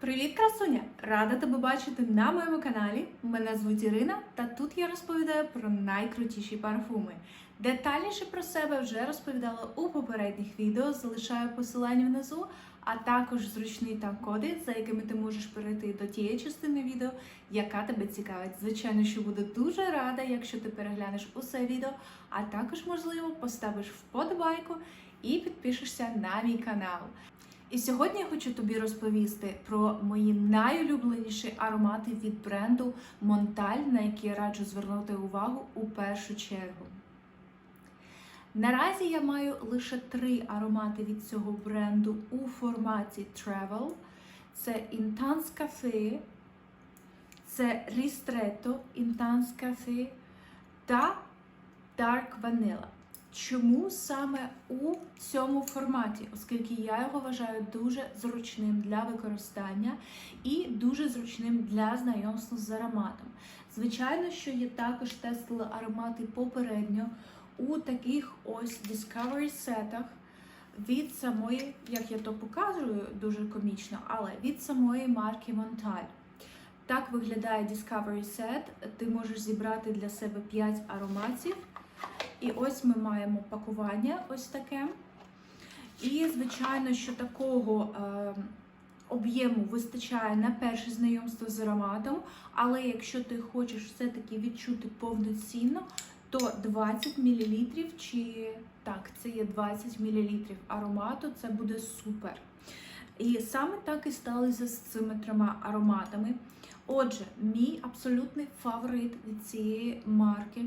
Привіт, красуня! Рада тебе бачити на моєму каналі. Мене звуть Ірина, та тут я розповідаю про найкрутіші парфуми. Детальніше про себе вже розповідала у попередніх відео. Залишаю посилання внизу, а також зручні там коди, за якими ти можеш перейти до тієї частини відео, яка тебе цікавить. Звичайно, що буду дуже рада, якщо ти переглянеш усе відео, а також, можливо, поставиш вподобайку і підпишешся на мій канал. І сьогодні я хочу тобі розповісти про мої найулюбленіші аромати від бренду Монталь, на які я раджу звернути увагу у першу чергу. Наразі я маю лише три аромати від цього бренду у форматі Travel. Це Intense Cafe, це Ristretto Intense Cafe та Dark Vanilla. Чому саме у цьому форматі? Оскільки я його вважаю дуже зручним для використання і дуже зручним для знайомства з ароматом. Звичайно, що я також тестила аромати попередньо у таких ось Discovery сетах від самої, як я то показую, дуже комічно, але від самої марки Montal. Так виглядає Discovery Set. Ти можеш зібрати для себе 5 ароматів. І ось ми маємо пакування ось таке. І, звичайно, що такого е, об'єму вистачає на перше знайомство з ароматом, але якщо ти хочеш все-таки відчути повноцінно, то 20 мл, чи так, це є 20 мл аромату, це буде супер. І саме так і сталося з цими трьома ароматами. Отже, мій абсолютний фаворит від цієї марки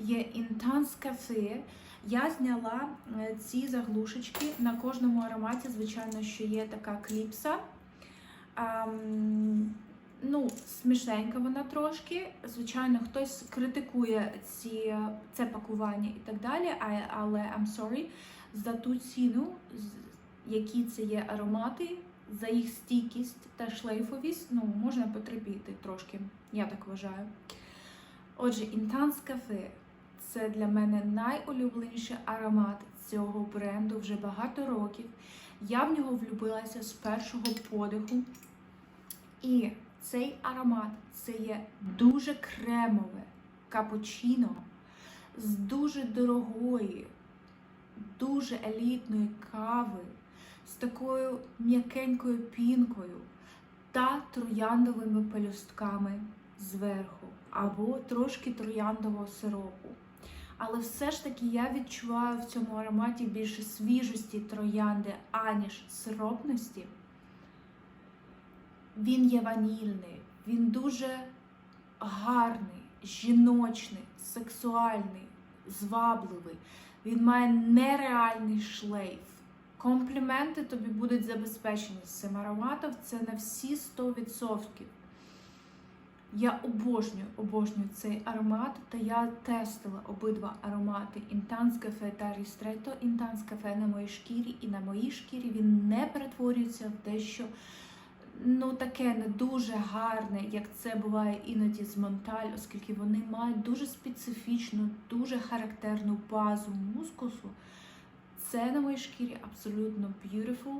є Intense Cafe. Я зняла е, ці заглушечки на кожному ароматі, звичайно, що є така кліпса. Ам, ну, смішненька вона трошки. Звичайно, хтось критикує ці, це пакування і так далі, але I'm sorry, за ту ціну, які це є аромати, за їх стійкість та шлейфовість, ну, можна потерпіти трошки, я так вважаю. Отже, Intense Cafe це для мене найулюбленіший аромат цього бренду вже багато років. Я в нього влюбилася з першого подиху. І цей аромат це є дуже кремове капучино з дуже дорогої, дуже елітної кави, з такою м'якенькою пінкою та трояндовими пелюстками зверху, або трошки трояндового сиропу. Але все ж таки я відчуваю в цьому ароматі більше свіжості троянди, аніж сиропності. Він є ванільний, він дуже гарний, жіночний, сексуальний, звабливий. Він має нереальний шлейф. Компліменти тобі будуть забезпечені цим ароматом. Це на всі 100%. Я обожнюю, обожнюю цей аромат, та я тестила обидва аромати Intense Cafe та Ristretto Intense Cafe на моїй шкірі, і на моїй шкірі він не перетворюється в дещо ну, таке не дуже гарне, як це буває іноді з Монталь, оскільки вони мають дуже специфічну, дуже характерну базу мускусу. Це на моїй шкірі абсолютно beautiful,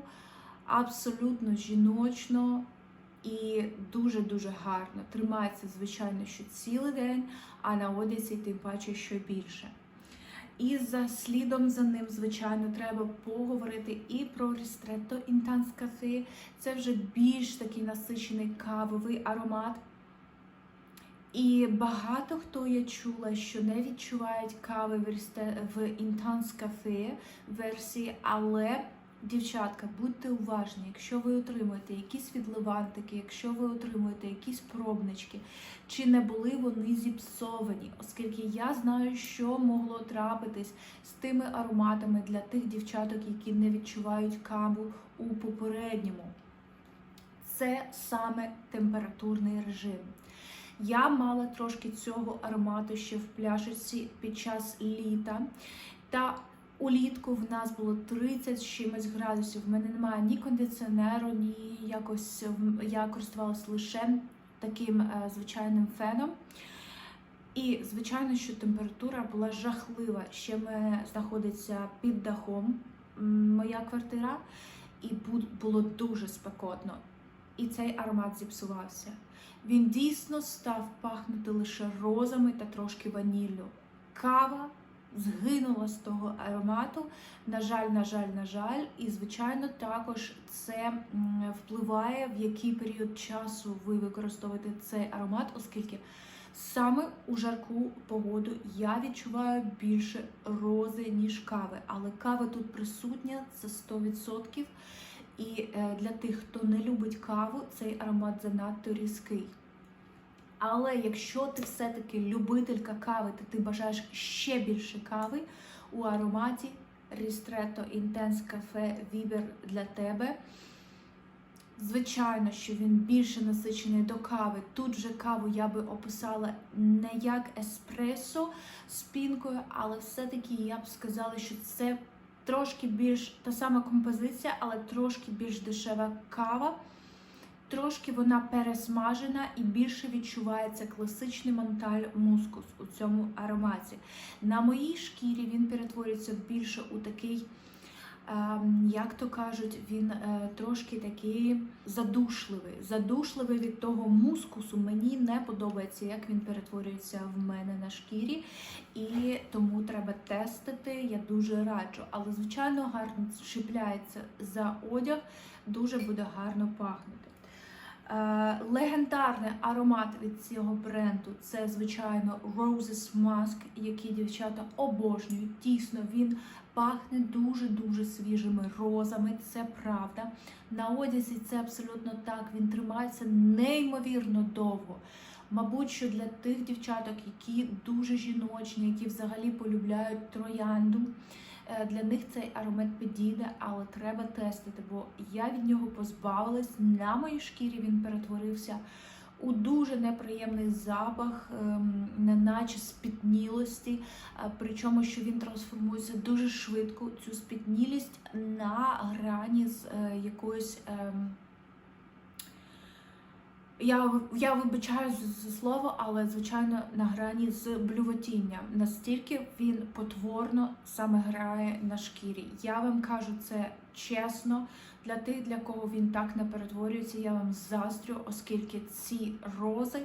абсолютно жіночно і дуже-дуже гарно. Тримається, звичайно, що цілий день, а на одязі тим паче що більше. І за слідом за ним, звичайно, треба поговорити і про Intense Cafe. Це вже більш такий насичений кавовий аромат. І багато хто я чула, що не відчувають кави в, Intense версії, але дівчатка, будьте уважні, якщо ви отримуєте якісь відливантики, якщо ви отримуєте якісь пробнички, чи не були вони зіпсовані, оскільки я знаю, що могло трапитись з тими ароматами для тих дівчаток, які не відчувають каву у попередньому. Це саме температурний режим. Я мала трошки цього аромату ще в пляшечці під час літа. Та улітку в нас було 30 з чимось градусів. В мене немає ні кондиціонеру, ні якось я користувалася лише таким е, звичайним феном. І, звичайно, що температура була жахлива. Ще мене знаходиться під дахом моя квартира, і було дуже спекотно. і цей аромат зіпсувався. Він дійсно став пахнути лише розами та трошки ваніллю. Кава згинула з того аромату. На жаль, на жаль, на жаль, і звичайно, також це впливає, в який період часу ви використовуєте цей аромат, оскільки саме у жарку погоду я відчуваю більше рози, ніж кави. Але кава тут присутня, це 100%. І е, для тих, хто не любить каву, цей аромат занадто різкий. Але якщо ти все-таки любителька кави, та ти бажаєш ще більше кави у ароматі Ristretto Intense Cafe вибір для тебе. Звичайно, що він більше насичений до кави. Тут вже каву я би описала не як еспресо з пінкою, але все-таки я б сказала, що це трошки більш та сама композиція, але трошки більш дешева кава. Трошки вона пересмажена і більше відчувається класичний монталь мускус у цьому ароматі. На моїй шкірі він перетворюється більше у такий, ем, як то кажуть, він е, трошки такий задушливий. Задушливий від того мускусу. Мені не подобається, як він перетворюється в мене на шкірі, і тому треба тестити. Я дуже раджу. Але, звичайно, гарно чіпляється за одяг, дуже буде гарно пахнути. Е, Легендарний аромат від цього бренду це, звичайно, Roses Mask, який дівчата обожнюють. Дійсно, він пахне дуже-дуже свіжими розами, це правда. На одязі це абсолютно так. Він тримається неймовірно довго. Мабуть, що для тих дівчаток, які дуже жіночні, які взагалі полюбляють троянду. Е, Для них цей аромат підійде, але треба тестити, бо я від нього позбавилась. На моїй шкірі він перетворився у дуже неприємний запах, ем, неначе спітнілості. е, Причому, що він трансформується дуже швидко, цю спітнілість на грані з е, якоюсь. Я, я вибачаю за слово, але звичайно на грані з блювотінням. Настільки він потворно саме грає на шкірі. Я вам кажу це чесно. Для тих, для кого він так не перетворюється, я вам заздрю, оскільки ці рози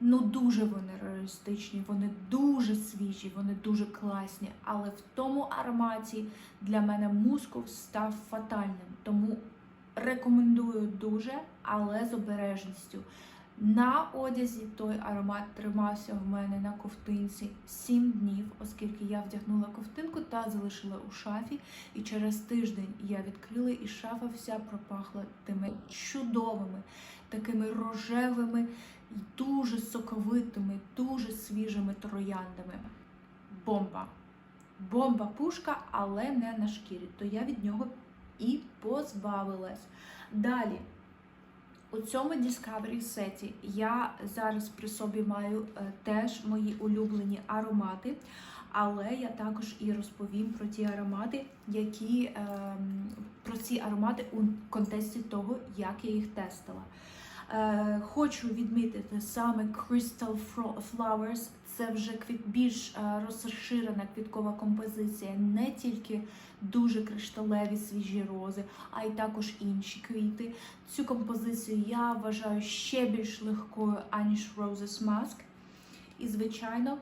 ну дуже вони реалістичні, вони дуже свіжі, вони дуже класні. Але в тому ароматі для мене мускус став фатальним. Тому рекомендую дуже, але з обережністю. На одязі той аромат тримався в мене на ковтинці 7 днів, оскільки я вдягнула ковтинку та залишила у шафі. І через тиждень я відкрила, і шафа вся пропахла тими чудовими, такими рожевими, дуже соковитими, дуже свіжими трояндами. Бомба! Бомба пушка, але не на шкірі. То я від нього і позбавилась. Далі. У цьому Discovery сеті я зараз при собі маю е, теж мої улюблені аромати, але я також і розповім про ті аромати, які ем, про ці аромати у контексті того, як я їх тестила. Е, хочу відмітити саме Crystal Flowers. Це вже більш е, розширена квіткова композиція, не тільки дуже кришталеві свіжі рози, а й також інші квіти. Цю композицію я вважаю ще більш легкою, аніж Roses Mask. І, звичайно,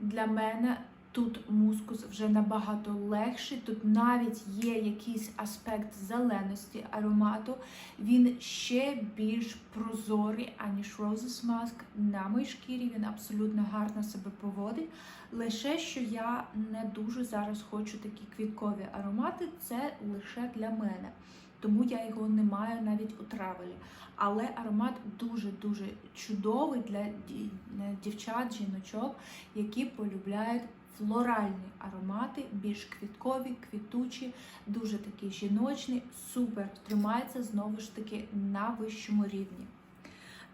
для мене тут мускус вже набагато легший. Тут навіть є якийсь аспект зеленості аромату. Він ще більш прозорий, аніж Roses Mask. На моїй шкірі він абсолютно гарно себе поводить. Лише що я не дуже зараз хочу такі квіткові аромати, це лише для мене. Тому я його не маю навіть у травелі. Але аромат дуже-дуже чудовий для е, дівчат, жіночок, які полюбляють флоральні аромати, більш квіткові, квітучі, дуже такі жіночні, супер. Тримається знову ж таки на вищому рівні.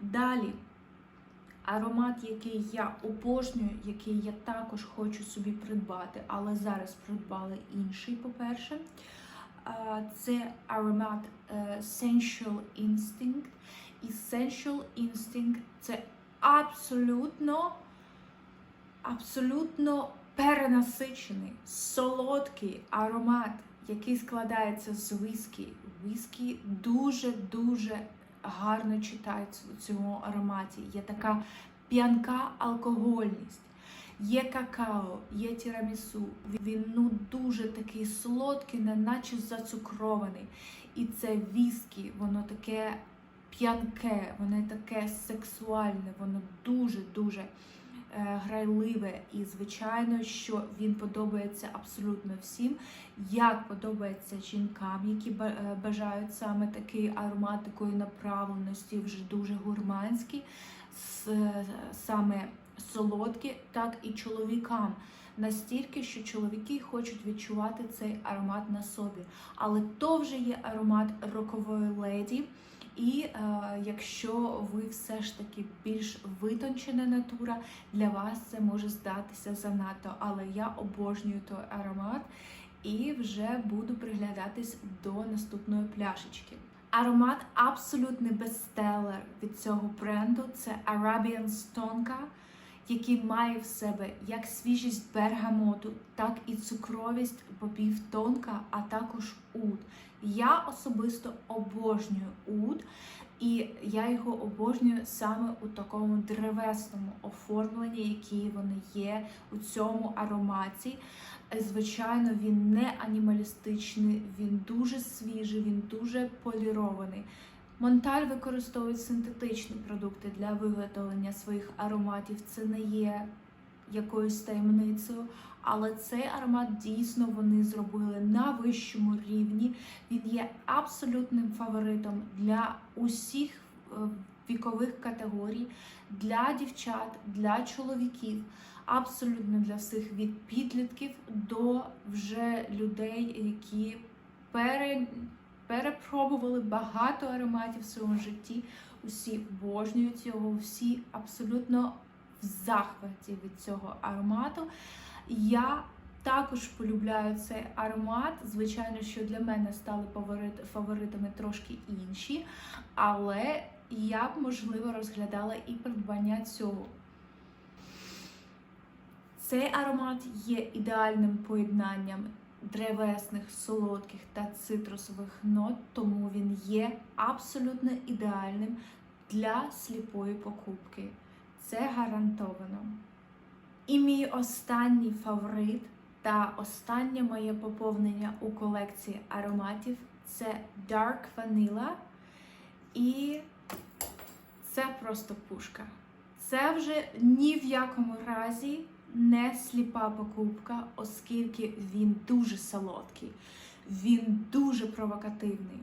Далі. Аромат, який я обожнюю, який я також хочу собі придбати, але зараз придбали інший, по-перше. Це аромат е, Sensual Instinct. І Sensual Instinct це абсолютно, абсолютно перенасичений, солодкий аромат який складається з віскі. Віскі дуже-дуже гарно читається у цьому ароматі. Є така п'янка алкогольність. Є какао, є тірамісу. Він ну дуже такий солодкий, неначе зацукрований. І це віскі, воно таке п'янке, воно таке сексуальне, воно дуже-дуже грайливе. І, звичайно, що він подобається абсолютно всім. Як подобається жінкам, які е, бажають саме такий аромат такої направленості, вже дуже гурманський, саме солодкі, так і чоловікам. Настільки, що чоловіки хочуть відчувати цей аромат на собі. Але то вже є аромат рокової леді. І е, якщо ви все ж таки більш витончена натура, для вас це може здатися занадто. Але я обожнюю той аромат і вже буду приглядатись до наступної пляшечки. Аромат абсолютний бестселер від цього бренду це Arabian Stonka, який має в себе як свіжість бергамоту, так і цукровість бобів тонка, а також уд. Я особисто обожнюю уд, і я його обожнюю саме у такому древесному оформленні, які вони є у цьому ароматі. Звичайно, він не анімалістичний, він дуже свіжий, він дуже полірований. Монталь використовує синтетичні продукти для виготовлення своїх ароматів. Це не є якоюсь таємницею, але цей аромат дійсно вони зробили на вищому рівні. Він є абсолютним фаворитом для усіх е, вікових категорій, для дівчат, для чоловіків. Абсолютно для всіх від підлітків до вже людей, які пере, перепробували багато ароматів в своєму житті. Усі обожнюють його, всі абсолютно в захваті від цього аромату. Я також полюбляю цей аромат. Звичайно, що для мене стали фаворит- фаворитами трошки інші, але я б можливо розглядала і придбання цього. Цей аромат є ідеальним поєднанням древесних, солодких та цитрусових нот, тому він є абсолютно ідеальним для сліпої покупки. Це гарантовано. І мій останній фаворит та останнє моє поповнення у колекції ароматів це Dark Vanilla. І це просто пушка. Це вже ні в якому разі не сліпа покупка, оскільки він дуже солодкий, він дуже провокативний.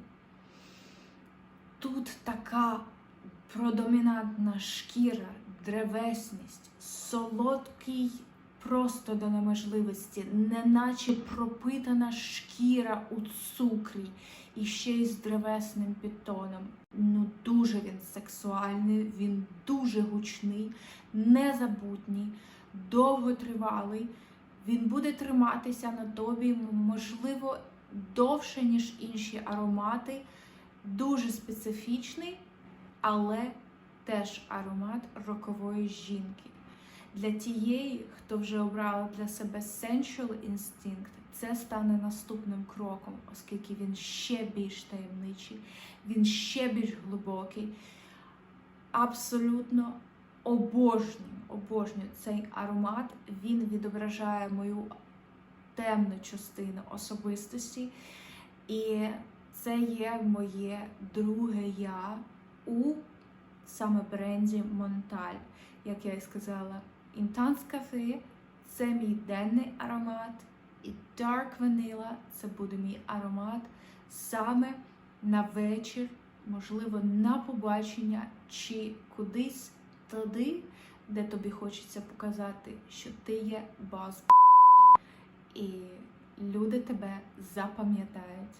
Тут така продомінантна шкіра, древесність, солодкий просто до неможливості, неначе пропитана шкіра у цукрі і ще й з древесним підтоном. Ну дуже він сексуальний, він дуже гучний, незабутній, довготривалий. Він буде триматися на тобі, можливо, довше, ніж інші аромати. Дуже специфічний, але теж аромат рокової жінки. Для тієї, хто вже обрала для себе Sensual Instinct, це стане наступним кроком, оскільки він ще більш таємничий, він ще більш глибокий. Абсолютно обожнюю, обожнюю цей аромат. Він відображає мою темну частину особистості. І це є моє друге я у саме бренді Монталь. Як я і сказала, Intense Cafe – це мій денний аромат, і Dark Vanilla – це буде мій аромат саме на вечір, можливо, на побачення чи кудись туди, де тобі хочеться показати, що ти є баз. І люди тебе запам'ятають.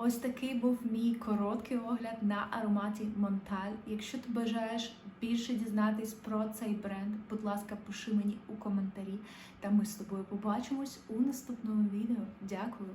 Ось такий був мій короткий огляд на ароматі Монталь. Якщо ти бажаєш більше дізнатись про цей бренд, будь ласка, пиши мені у коментарі, та ми з тобою побачимось у наступному відео. Дякую!